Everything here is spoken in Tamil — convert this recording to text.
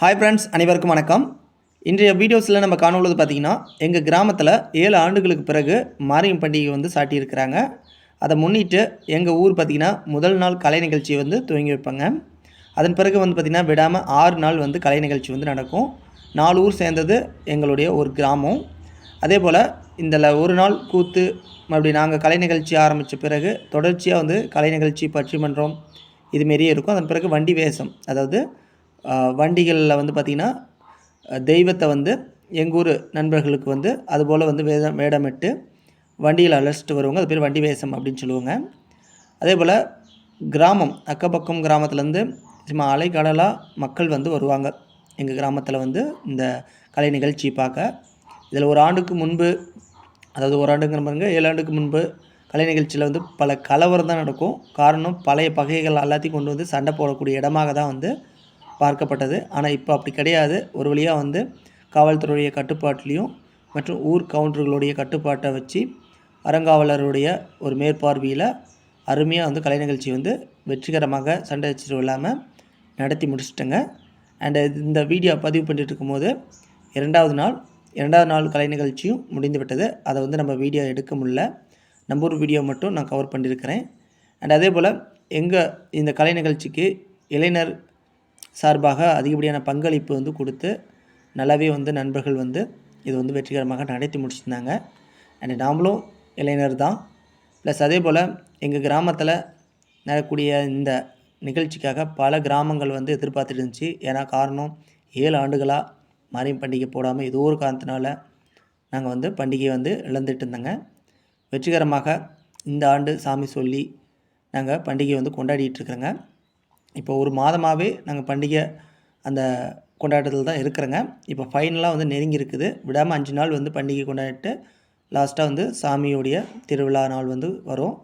ஹாய் ஃப்ரெண்ட்ஸ் அனைவருக்கும் வணக்கம். இன்றைய வீடியோஸில் நம்ம காணொழுது பார்த்திங்கன்னா எங்கள் கிராமத்தில் ஏழு ஆண்டுகளுக்கு பிறகு மாரியம் பண்டிகை வந்து சாட்டியிருக்கிறாங்க. அதை முன்னிட்டு எங்கள் ஊர் பார்த்திங்கன்னா முதல் நாள் கலை நிகழ்ச்சி வந்து துவங்கி வைப்பாங்க. அதன் பிறகு வந்து பார்த்திங்கன்னா விடாமல் ஆறு நாள் வந்து கலை நிகழ்ச்சி வந்து நடக்கும். நாலு ஊர் சேர்ந்தது எங்களுடைய ஒரு கிராமம். அதே போல் இந்த ஒரு நாள் கூத்து மறுபடியும் நாங்கள் கலை நிகழ்ச்சி ஆரம்பித்த பிறகு தொடர்ச்சியாக வந்து கலை நிகழ்ச்சி பட்டிமன்றம் இதுமாரியே இருக்கும். அதன் பிறகு வண்டி வேஷம் அதாவது வண்டிகளில் வந்து பார்த்திங்கன்னா தெய்வத்தை வந்து எங்கள் ஊர் நண்பர்களுக்கு வந்து அதுபோல் வந்து வேதம் வேடமிட்டு வண்டியில் அழைச்சிட்டு வருவாங்க. அது பேர் வண்டி வேஷம் அப்படின்னு சொல்லுவாங்க. அதே போல் கிராமம் அக்கப்பக்கம் கிராமத்துலேருந்து சும்மா அலைக்கடலாக மக்கள் வந்து வருவாங்க. எங்கள் கிராமத்தில் வந்து இந்த கலை நிகழ்ச்சி பார்க்க. இதில் ஒரு ஆண்டுக்கு முன்பு அதாவது ஒரு ஆண்டுங்கிற பாருங்க ஏழு ஆண்டுக்கு முன்பு கலை நிகழ்ச்சியில் வந்து பல கலவரம் தான் நடக்கும். காரணம் பழைய பகைகள் எல்லாத்தையும் கொண்டு வந்து சண்டை போடக்கூடிய இடமாக தான் வந்து பார்க்கப்பட்டது. ஆனால் இப்போ அப்படி கிடையாது. ஒரு வழியாக வந்து காவல்துறையுடைய கட்டுப்பாட்டிலையும் மற்றும் ஊர் கவுண்டர்களுடைய கட்டுப்பாட்டை வச்சு அறங்காவலருடைய ஒரு மேற்பார்வையில் அருமையாக வந்து கலை நிகழ்ச்சி வந்து வெற்றிகரமாக சண்டை வச்சுட்டு இல்லாமல் நடத்தி முடிச்சிட்டேங்க. அண்டு இந்த வீடியோ பதிவு பண்ணிட்டு இருக்கும்போது இரண்டாவது நாள் இரண்டாவது நாள் கலை நிகழ்ச்சியும் முடிந்து விட்டது. அதை வந்து நம்ம வீடியோ எடுக்க முடில நம்ம ஒரு வீடியோ மட்டும் நான் கவர் பண்ணியிருக்கிறேன் அண்ட் அதே போல் எங்கள் இந்த கலை நிகழ்ச்சிக்கு இளைஞர் சார்பாக அதிகப்படியான பங்களிப்பு வந்து கொடுத்து நல்லாவே வந்து நண்பர்கள் வந்து இது வந்து வெற்றிகரமாக நடத்தி முடிச்சிருந்தாங்க. அண்ட் நாமளும் இளைஞர் தான். ப்ளஸ் அதே போல் எங்கள் கிராமத்தில் நடக்கூடிய இந்த நிகழ்ச்சிக்காக பல கிராமங்கள் வந்து எதிர்பார்த்துட்டு இருந்துச்சு. ஏன்னா காரணம் ஏழு ஆண்டுகளாக மாரியம் பண்டிகை போடாமல் ஏதோ ஒரு காரணத்தினால நாங்கள் வந்து பண்டிகையை வந்து இழந்துட்டு இருந்தோங்க. வெற்றிகரமாக இந்த ஆண்டு சாமி சொல்லி நாங்கள் பண்டிகையை வந்து கொண்டாடிட்டு இருக்கிறோங்க. இப்போ ஒரு மாதமாகவே நாங்கள் பண்டிகை அந்த கொண்டாட்டத்தில் தான் இருக்கிறோங்க. இப்போ ஃபைனலாக வந்து நெருங்கி இருக்குது. விடாமல் அஞ்சு நாள் வந்து பண்டிகை கொண்டாடிட்டு லாஸ்ட்டாக வந்து சாமியோடைய திருவிழா நாள் வந்து வரும்.